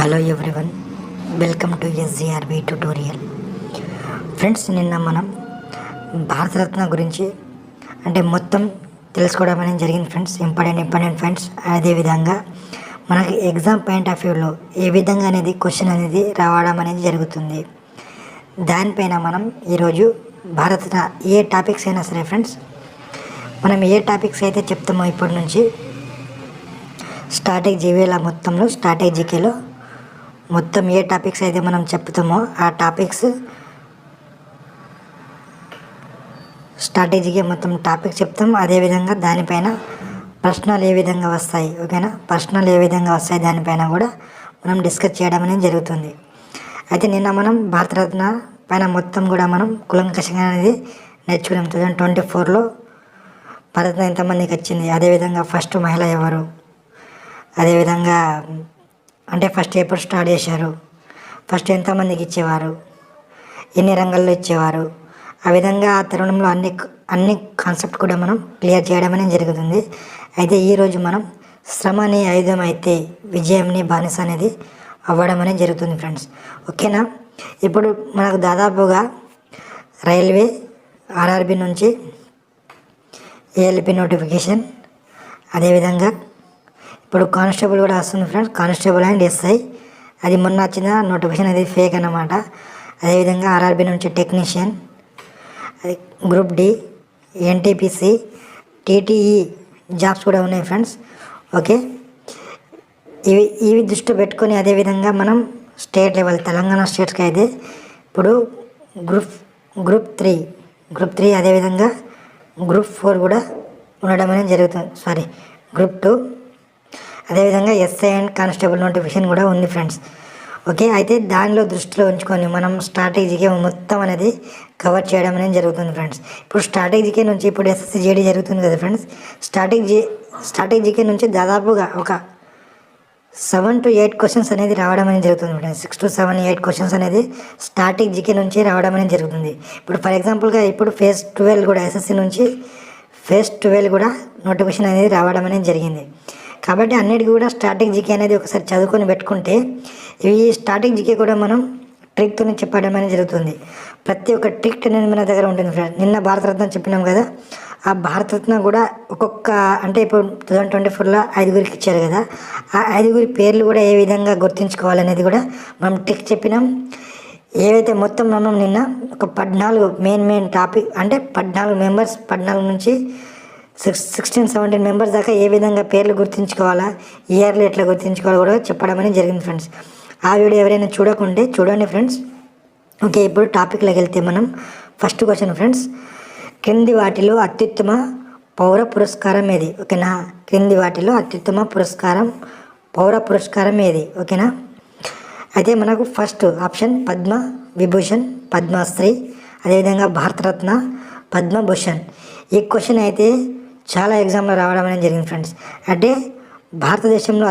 Hello everyone welcome to SGRB tutorial friends నిన్న మనం భారతరత్న గురించి అంటే మొత్తం తెలుసుకోవడం అనేది జరిగింది ఫ్రెండ్స్ ఇంపార్టెంట్ ఇంపార్టెంట్ ఫ్రెండ్స్ అదేవిధంగా మనకి ఎగ్జామ్ పాయింట్ ఆఫ్ వ్యూలో ఏ విధంగా అనేది క్వశ్చన్ అనేది రావడం అనేది జరుగుతుంది. దానిపైన మనం ఈరోజు భారత ఏ టాపిక్స్ అయినా సరే ఫ్రెండ్స్ మనం ఏ టాపిక్స్ అయితే చెప్తామో ఇప్పటి నుంచి స్టాటిక్ జీవీల మొత్తంలో స్టాటిక్ జీకేలో. మొత్తం ఏ టాపిక్స్ అయితే మనం చెప్తామో ఆ టాపిక్స్ స్ట్రాటజీకి మొత్తం టాపిక్ చెప్తాం. అదేవిధంగా దానిపైన ప్రశ్నలు ఏ విధంగా వస్తాయి ఓకేనా? ప్రశ్నలు ఏ విధంగా వస్తాయి దానిపైన కూడా మనం డిస్కస్ చేయడం అనేది జరుగుతుంది. అయితే నిన్న మనం భారతరత్న పైన మొత్తం కూడా మనం కులంకషంగా అనేది నేర్చుకున్నాం. టూ థౌజండ్ ట్వంటీ ఫోర్లో భారతరత్న ఎంతమందికి వచ్చింది? అదేవిధంగా ఫస్ట్ మహిళ ఎవరు? అదేవిధంగా అంటే ఫస్ట్ ఎప్పుడు స్టార్ట్ చేశారు. ఫస్ట్ ఎంతమందికి ఇచ్చేవారు? ఎన్ని రంగాల్లో ఇచ్చేవారు? ఆ విధంగా ఆ తరుణంలో అన్ని అన్ని కాన్సెప్ట్ కూడా మనం క్లియర్ చేయడం అనేది జరుగుతుంది. అయితే ఈరోజు మనం శ్రమని ఆయుధం అయితే విజయంని బానిస అనేది అవ్వడం అనేది జరుగుతుంది ఫ్రెండ్స్ ఓకేనా ఇప్పుడు మనకు దాదాపుగా రైల్వే ఆర్ఆర్బి నుంచి ఏఎల్పి నోటిఫికేషన్ అదేవిధంగా ఇప్పుడు కానిస్టేబుల్ కూడా వస్తుంది ఫ్రెండ్స్ కానిస్టేబుల్ అండ్ ఎస్ఐ. అది మొన్న వచ్చిన నోటిఫికేషన్ అది ఫేక్ అన్నమాట. అదేవిధంగా ఆర్ఆర్బీ నుంచి టెక్నీషియన్. అది group D NTPC TTE jobs కూడా ఉన్నాయి ఫ్రెండ్స్. ఓకే? ఇవి ఇవి దృష్టి పెట్టుకొని అదేవిధంగా మనం స్టేట్ లెవెల్ తెలంగాణ స్టేట్స్కి అయితే ఇప్పుడు group group three group three అదేవిధంగా గ్రూప్ ఫోర్ కూడా ఉండడం అనేది జరుగుతుంది. Sorry group two. అదేవిధంగా ఎస్ఐ అండ్ కానిస్టేబుల్ నోటిఫికేషన్ కూడా ఉంది ఫ్రెండ్స్. ఓకే అయితే దానిలో దృష్టిలో ఉంచుకొని మనం స్ట్రాటజీకే మొత్తం అనేది కవర్ చేయడం అనేది జరుగుతుంది ఫ్రెండ్స్. ఇప్పుడు స్ట్రాటజీకే నుంచి ఇప్పుడు ఎస్ఎస్సి జేడీ జరుగుతుంది కదా ఫ్రెండ్స్. స్ట్రాటజీ స్ట్రాటజీకే నుంచి దాదాపుగా ఒక సెవెన్ టు ఎయిట్ క్వశ్చన్స్ అనేది రావడం అనేది జరుగుతుంది friends. Six to seven eight questions అనేది స్టార్టింగ్ జీకే నుంచి రావడం అనేది జరుగుతుంది. ఇప్పుడు ఫర్ ఎగ్జాంపుల్గా ఇప్పుడు ఫేజ్ ట్వెల్వ్ కూడా ఎస్ఎస్సి నుంచి ఫేజ్ ట్వెల్వ్ కూడా నోటిఫికేషన్ అనేది రావడం అనేది జరిగింది. కాబట్టి అన్నిటికీ కూడా స్టార్టింగ్ జీకే అనేది ఒకసారి చదువుకొని పెట్టుకుంటే ఈ స్టార్టింగ్ జీకే కూడా మనం ట్రిక్తో చెప్పడం అనేది జరుగుతుంది. ప్రతి ఒక్క ట్రిక్ అనేది మన దగ్గర ఉంటుంది ఫ్రెండ్ నిన్న భారతరత్న చెప్పినాం కదా ఆ భారతరత్న కూడా ఒక్కొక్క అంటే ఇప్పుడు టూ థౌజండ్ ట్వంటీ ఫోర్లో ఐదుగురికి ఇచ్చారు కదా ఆ ఐదుగురి పేర్లు కూడా ఏ విధంగా గుర్తుంచుకోవాలనేది కూడా మనం ట్రిక్ చెప్పినాం. ఏవైతే మొత్తం మనం నిన్న ఒక పద్నాలుగు మెయిన్ మెయిన్ టాపిక్ అంటే పద్నాలుగు మెంబర్స్ పద్నాలుగు నుంచి సిక్స్ సిక్స్టీన్ సెవెంటీన్ మెంబర్స్ దాకా ఏ విధంగా పేర్లు గుర్తుంచుకోవాలా ఇయర్లు ఎట్లా గుర్తుంచుకోవాలో కూడా చెప్పడం అనేది జరిగింది ఫ్రెండ్స్ ఆ వీడియో ఎవరైనా చూడకుంటే చూడండి ఫ్రెండ్స్ ఓకే ఇప్పుడు టాపిక్లోకి వెళ్తే మనం ఫస్ట్ క్వశ్చన్ ఫ్రెండ్స్ క్రింది వాటిలో అత్యుత్తమ పౌర పురస్కారం ఏది? ఓకేనా? క్రింది వాటిలో అత్యుత్తమ పురస్కారం పౌర పురస్కారం ఏది? ఓకేనా? అయితే మనకు ఫస్ట్ ఆప్షన్ పద్మ విభూషణ్ పద్మశ్రీ అదేవిధంగా భారతరత్న పద్మభూషణ్. ఈ క్వశ్చన్ అయితే చాలా ఎగ్జామ్లో రావడం అనేది జరిగింది ఫ్రెండ్స్. అంటే భారతదేశంలో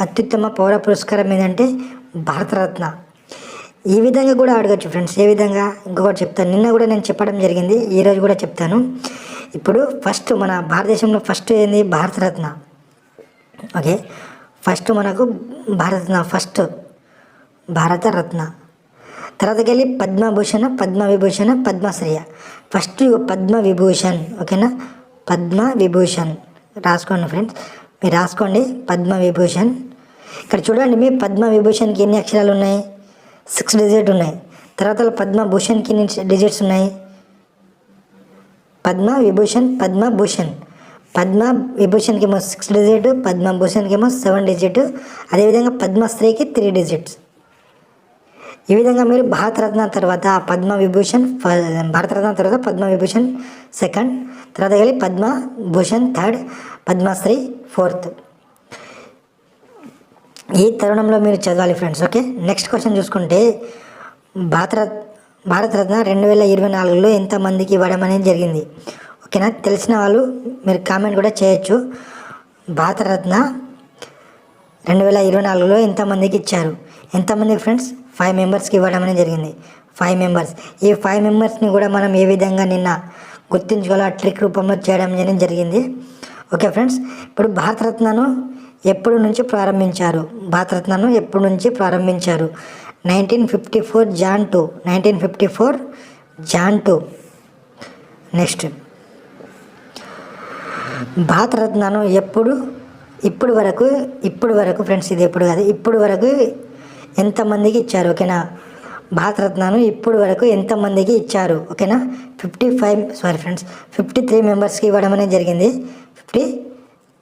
అత్యుత్తమ పౌర పురస్కారం ఏంటంటే భారతరత్న. ఈ విధంగా కూడా అడగచ్చు ఫ్రెండ్స్. ఏ విధంగా? ఇంకొకటి చెప్తాను. నిన్న కూడా నేను చెప్పడం జరిగింది. ఈరోజు కూడా చెప్తాను. ఇప్పుడు ఫస్ట్ మన భారతదేశంలో ఫస్ట్ ఏంది? భారతరత్న. ఓకే? ఫస్ట్ మనకు భారతరత్న. ఫస్ట్ భారతరత్న. తర్వాతకెళ్ళి పద్మభూషణ పద్మ విభూషణ పద్మశ్రీయ. ఫస్ట్ పద్మ విభూషణ్ ఓకేనా? పద్మ విభూషణ్. రాసుకోండి ఫ్రెండ్స్. మీరు రాసుకోండి. పద్మ విభూషణ్. ఇక్కడ చూడండి మీ పద్మ విభూషణ్కి ఎన్ని అక్షరాలు ఉన్నాయి? సిక్స్ డిజిట్ ఉన్నాయి. తర్వాత పద్మభూషణ్కి ఎన్ని డిజిట్స్ ఉన్నాయి? పద్మ విభూషణ్ పద్మభూషణ్ పద్మ విభూషణ్కి ఏమో సిక్స్ డిజిట్ పద్మభూషణ్కి ఏమో సెవెన్ డిజిట్. అదేవిధంగా పద్మశ్రీకి త్రీ డిజిట్స్. ఈ విధంగా మీరు భారతరత్న తర్వాత పద్మ విభూషణ్ ఫ- భారతరత్న తర్వాత పద్మ విభూషణ్ సెకండ్ తర్వాత వెళ్ళి పద్మభూషణ్ థర్డ్ పద్మశ్రీ ఫోర్త్. ఈ తరుణంలో మీరు చదవాలి ఫ్రెండ్స్ ఓకే? నెక్స్ట్ క్వశ్చన్ చూసుకుంటే భారతరత్ భారతరత్న రెండు వేల ఇరవై నాలుగులో ఎంతమందికి ఇవ్వడం అనేది జరిగింది? ఓకేనా? తెలిసిన వాళ్ళు మీరు కామెంట్ కూడా చేయొచ్చు. భారతరత్న రెండు వేల ఇరవై నాలుగులో ఎంతమందికి ఇచ్చారు? ఎంతమంది ఫ్రెండ్స్? ఫైవ్ మెంబర్స్కి ఇవ్వడం అనేది జరిగింది. ఫైవ్ మెంబర్స్ ఈ ఫైవ్ మెంబర్స్ని కూడా మనం ఏ విధంగా నిన్న గుర్తించుకోవాలో? ఆ ట్రిక్ రూపంలో చేయడం అనేది జరిగింది. ఓకే ఫ్రెండ్స్ ఇప్పుడు భారతరత్నను ఎప్పుడు నుంచి ప్రారంభించారు? భారతరత్నను ఎప్పుడు నుంచి ప్రారంభించారు? Nineteen fifty four Jan two nineteen fifty four Jan two next భారతరత్నను ఎప్పుడు ఇప్పుడు వరకు ఇప్పుడు వరకు ఫ్రెండ్స్ ఇది ఎప్పుడు కాదు. ఇప్పుడు వరకు ఎంతమందికి ఇచ్చారు ఓకేనా? భారతరత్నను ఇప్పుడు వరకు ఎంతమందికి ఇచ్చారు ఓకేనా? Fifty five sorry friends fifty three మెంబర్స్కి ఇవ్వడం అనేది జరిగింది. ఫిఫ్టీ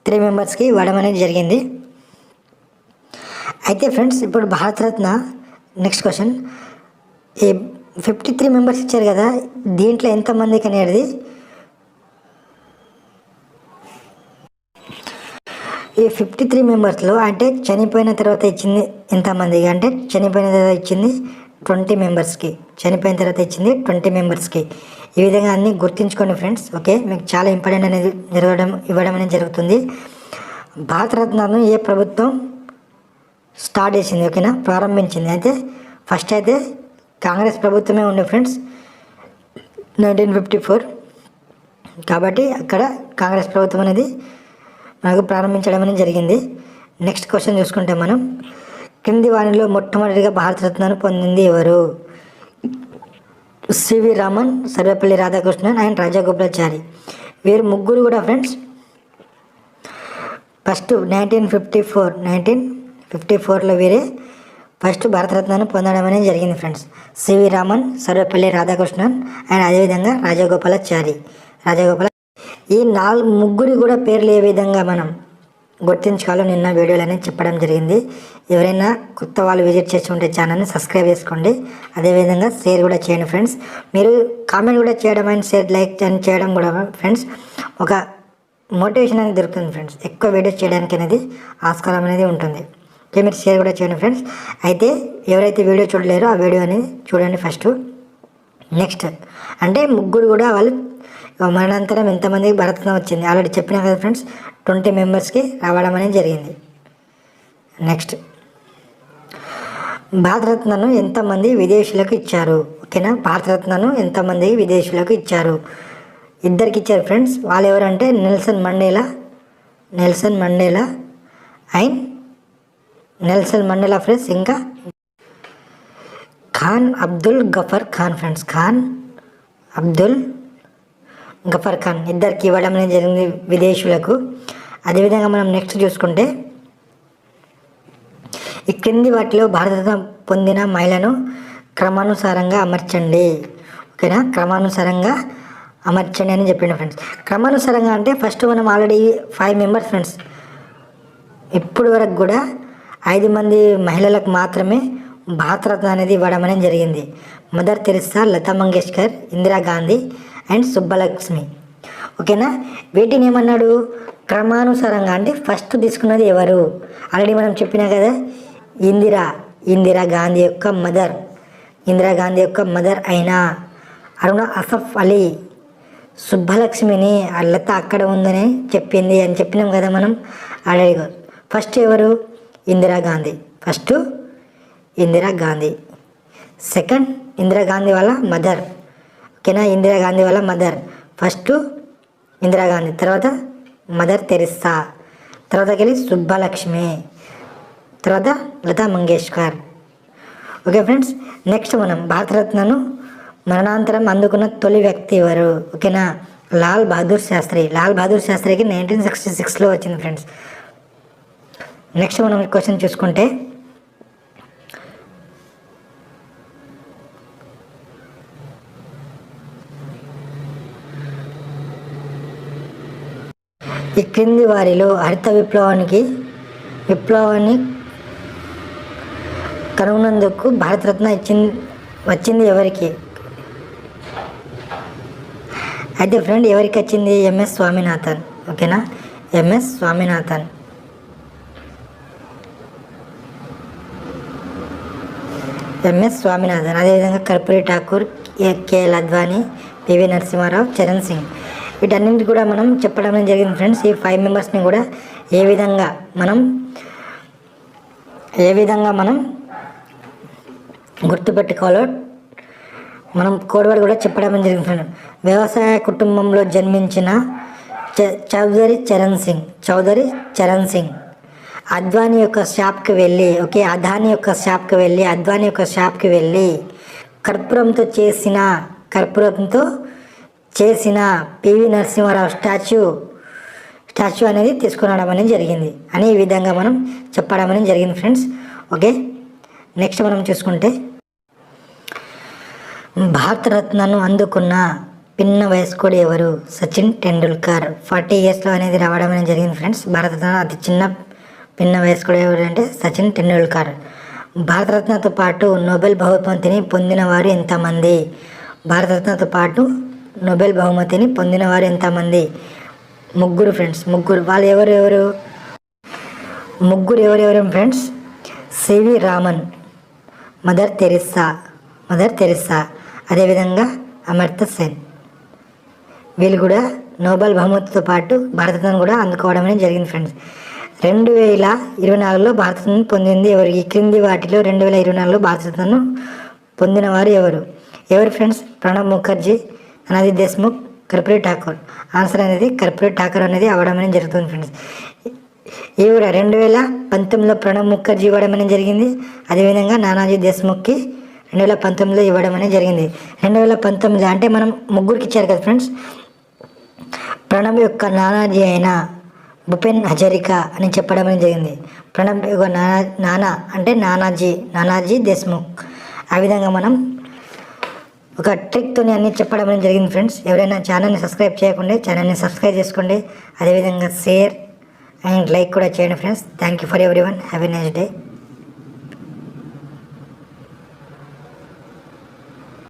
త్రీ మెంబర్స్కి ఇవ్వడం అనేది జరిగింది. అయితే ఫ్రెండ్స్ ఇప్పుడు భారతరత్న నెక్స్ట్ క్వశ్చన్. ఈ ఫిఫ్టీ త్రీ మెంబర్స్ ఇచ్చారు కదా దీంట్లో ఎంతమందికి అనేది ఈ ఫిఫ్టీ త్రీ మెంబర్స్లో అంటే చనిపోయిన తర్వాత ఇచ్చింది ఎంతమందికి? అంటే చనిపోయిన తర్వాత ఇచ్చింది ట్వంటీ మెంబర్స్కి చనిపోయిన తర్వాత ఇచ్చింది ట్వంటీ మెంబర్స్కి ఈ విధంగా అన్నీ గుర్తుంచుకోండి ఫ్రెండ్స్ ఓకే మీకు చాలా ఇంపార్టెంట్ అనేది జరగడం ఇవ్వడం అనేది జరుగుతుంది. భారతరత్నను ఏ ప్రభుత్వం స్టార్ట్ చేసింది ఓకేనా ప్రారంభించింది. అయితే ఫస్ట్ అయితే కాంగ్రెస్ ప్రభుత్వమే ఉండే ఫ్రెండ్స్ నైన్టీన్ ఫిఫ్టీ ఫోర్ కాబట్టి అక్కడ కాంగ్రెస్ ప్రభుత్వం అనేది మనకు ప్రారంభించడం అనేది జరిగింది. నెక్స్ట్ క్వశ్చన్ చూసుకుంటే మనం క్రింది వాణిలో మొట్టమొదటిగా భారతరత్నాన్ని పొందింది ఎవరు? CV Raman Sarvepalli Radhakrishnan and Rajagopalachari. వీరు ముగ్గురు కూడా friends. First nineteen fifty four nineteen fifty ఫోర్లో వీరే ఫస్ట్ భారతరత్నాన్ని పొందడం అనేది జరిగింది friends. CV Raman Sarvepalli Radhakrishnan and అదేవిధంగా రాజగోపాలాచారి. రాజగోపాల ఈ నాలుగు ముగ్గురి కూడా పేర్లు ఏ విధంగా మనం గుర్తించుకోవాలో నిన్న వీడియోలు అనేది చెప్పడం జరిగింది. ఎవరైనా కొత్త వాళ్ళు విజిట్ చేసి ఉంటే ఛానల్ని సబ్స్క్రైబ్ చేసుకోండి అదేవిధంగా షేర్ కూడా చేయండి ఫ్రెండ్స్ మీరు కామెంట్ కూడా చేయడం అండ్ షేర్ లైక్ అని చేయడం కూడా ఫ్రెండ్స్ ఒక మోటివేషన్ అనేది దొరుకుతుంది ఫ్రెండ్స్ ఎక్కువ వీడియోస్ చేయడానికి అనేది ఆస్కారం అనేది ఉంటుంది. ఓకే మీరు షేర్ కూడా చేయండి ఫ్రెండ్స్ అయితే ఎవరైతే వీడియో చూడలేరో ఆ వీడియో అనేది చూడండి ఫస్ట్ నెక్స్ట్ అంటే ముగ్గురు కూడా వాళ్ళు మరణాంతరం ఎంతమందికి భరతనం వచ్చింది? ఆల్రెడీ చెప్పినా కదా ఫ్రెండ్స్ ట్వంటీ మెంబర్స్కి రావడం అనేది జరిగింది. నెక్స్ట్. భారతరత్నను ఎంతమంది విదేశీయులకు ఇచ్చారు? ఓకేనా? భారతరత్నను ఎంతమంది విదేశీయులకు ఇచ్చారు? ఇద్దరికి ఇచ్చారు ఫ్రెండ్స్. వాళ్ళు ఎవరంటే Nelson Mandela Nelson Mandela and Nelson Mandela friends ఇంకా ఖాన్ అబ్దుల్ గఫర్ ఖాన్ ఫ్రెండ్స్. ఖాన్ అబ్దుల్ గఫర్ ఖాన్ ఇద్దరికి ఇవ్వడం అనేది జరిగింది విదేశీయులకు. అదేవిధంగా మనం నెక్స్ట్ చూసుకుంటే ఈ క్రింది వాటిలో భారతరత్న పొందిన మహిళను క్రమానుసారంగా అమర్చండి. ఓకేనా? క్రమానుసారంగా అమర్చండి అని చెప్పిండు ఫ్రెండ్స్ క్రమానుసారంగా అంటే ఫస్ట్ మనం ఆల్రెడీ ఫైవ్ మెంబర్స్ ఫ్రెండ్స్ ఇప్పుడు వరకు కూడా ఐదు మంది మహిళలకు మాత్రమే భారతరత్న అనేది ఇవ్వడం అనేది జరిగింది. Mother Teresa Lata Mangeshkar Indira Gandhi and Subbalakshmi. ఓకేనా? వీటిని ఏమన్నాడు? క్రమానుసారంగా అంటే ఫస్ట్ తీసుకున్నది ఎవరు? ఆల్రెడీ మనం చెప్పినా కదా ఇందిరా ఇందిరా గాంధీ యొక్క మదర్. ఇందిరా గాంధీ యొక్క మదర్ అయిన. అరుణ అసఫ్ అలీ సుబ్బలక్ష్మిని ఆ లత అక్కడ ఉందని చెప్పింది అని చెప్పినాం కదా మనం. ఆల్రెడీ ఫస్ట్ ఎవరు? ఇందిరాగాంధీ ఫస్ట్ ఇందిరాగాంధీ సెకండ్ ఇందిరాగాంధీ వాళ్ళ మదర్. ఓకేనా? ఇందిరాగాంధీ వాళ్ళ మదర్. ఫస్ట్ ఇందిరాగాంధీ తర్వాత మదర్ తెరిస్సా తర్వాతకెళ్ళి సుబ్బలక్ష్మి తర్వాత Lata Mangeshkar. Okay friends next మనం భారతరత్నను మరణాంతరం అందుకున్న తొలి వ్యక్తి ఎవరు? ఓకేనా? లాల్ బహదూర్ శాస్త్రి. లాల్ బహదూర్ శాస్త్రికి నైన్టీన్ సిక్స్టీ సిక్స్లో వచ్చింది ఫ్రెండ్స్. నెక్స్ట్ మనం క్వశ్చన్ చూసుకుంటే ఈ క్రింది వారిలో హరిత విప్లవానికి విప్లవాన్ని కనుగొన్నందుకు భారతరత్న ఇచ్చింది వచ్చింది ఎవరికి? అయితే ఫ్రెండ్ ఎవరికి వచ్చింది? ఎంఎస్ స్వామినాథన్ ఓకేనా? ఎంఎస్ స్వామినాథన్. ఎంఎస్ స్వామినాథన్ అదేవిధంగా కర్పూరి ఠాకూర్ కేఎల్ అద్వానీ పివి నరసింహారావు చరణ్ సింగ్. వీటన్నింటి కూడా మనం చెప్పడం జరిగింది ఫ్రెండ్స్. ఈ ఫైవ్ మెంబర్స్ని కూడా ఏ విధంగా మనం ఏ విధంగా మనం గుర్తుపెట్టుకోవాలో మనం కోడివాడు కూడా చెప్పడం జరిగింది ఫ్రెండ్ వ్యవసాయ కుటుంబంలో జన్మించిన చ చౌదరి చరణ్ సింగ్ చౌదరి చరణ్ సింగ్. అద్వానీ యొక్క షాప్కి వెళ్ళి ఓకే అదాని యొక్క షాప్కి వెళ్ళి అద్వానీ యొక్క షాప్కి వెళ్ళి కర్పూరంతో చేసిన కర్పూరంతో చేసిన పివి నరసింహారావు స్టాచ్యూ స్టాచ్యూ అనేది తీసుకురావడం అనేది జరిగింది. అని ఈ విధంగా మనం చెప్పడం అనేది జరిగింది ఫ్రెండ్స్. ఓకే? నెక్స్ట్ మనం చూసుకుంటే భారతరత్నను అందుకున్న పిన్న వయస్కుడు ఎవరు? సచిన్ టెండూల్కర్. ఫార్టీ ఇయర్స్లో అనేది రావడం అనేది జరిగింది ఫ్రెండ్స్. భారతరత్న అతి చిన్న పిన్న వయస్కుడు ఎవరు అంటే సచిన్ టెండూల్కర్. భారతరత్నతో పాటు నోబెల్ బహుమతిని పొందిన వారు ఎంతమంది? భారతరత్నతో పాటు నోబెల్ బహుమతిని పొందిన వారు ఎంతమంది? ముగ్గురు ఫ్రెండ్స్ ముగ్గురు. వాళ్ళు ఎవరు ఎవరు? ముగ్గురు ఎవరెవరు friends CV Raman. Mother Teresa. Mother Teresa. అదేవిధంగా అమర్త సెన్. వీళ్ళు కూడా నోబెల్ బహుమతితో పాటు భారతరత్న కూడా అందుకోవడం జరిగింది ఫ్రెండ్స్ రెండు వేల ఇరవై నాలుగులో భారతరత్న పొందింది ఎవరు? ఈ క్రింది వాటిలో రెండు వేల ఇరవై నాలుగులో భారతరత్నను పొందిన వారు ఎవరు? ఎవరు ఫ్రెండ్స్ ప్రణబ్ ముఖర్జీ అనాది దేశ్ముఖ్ కర్పూరి ఠాకూర్. ఆన్సర్ అనేది కర్పూరి ఠాకూర్ అనేది అవ్వడం అనేది జరుగుతుంది ఫ్రెండ్స్ ఈ కూడా రెండు వేల పంతొమ్మిదిలో ప్రణబ్ ముఖర్జీ ఇవ్వడం అనేది జరిగింది? అదేవిధంగా నానాజీ దేశ్ముఖ్కి రెండు వేల పంతొమ్మిదిలో ఇవ్వడం అనేది జరిగింది? రెండు వేల పంతొమ్మిది అంటే మనం ముగ్గురికి ఇచ్చారు కదా ఫ్రెండ్స్ ప్రణబ్ యొక్క నానాజీ అయిన భూపెన్ హజరికా అని చెప్పడం అనేది జరిగింది? ప్రణబ్ యొక్క నానా నానా అంటే నానాజీ నానాజీ దేశ్ముఖ్. ఆ విధంగా మనం ఒక ట్రిక్తోని అన్ని చెప్పడం అనేది జరిగింది ఫ్రెండ్స్ ఎవరైనా ఛానల్ని సబ్స్క్రైబ్ చేయకుండా ఛానల్ని సబ్స్క్రైబ్ చేసుకోండి. అదేవిధంగా షేర్ అండ్ లైక్ కూడా చేయండి friends thank you for everyone have a nice day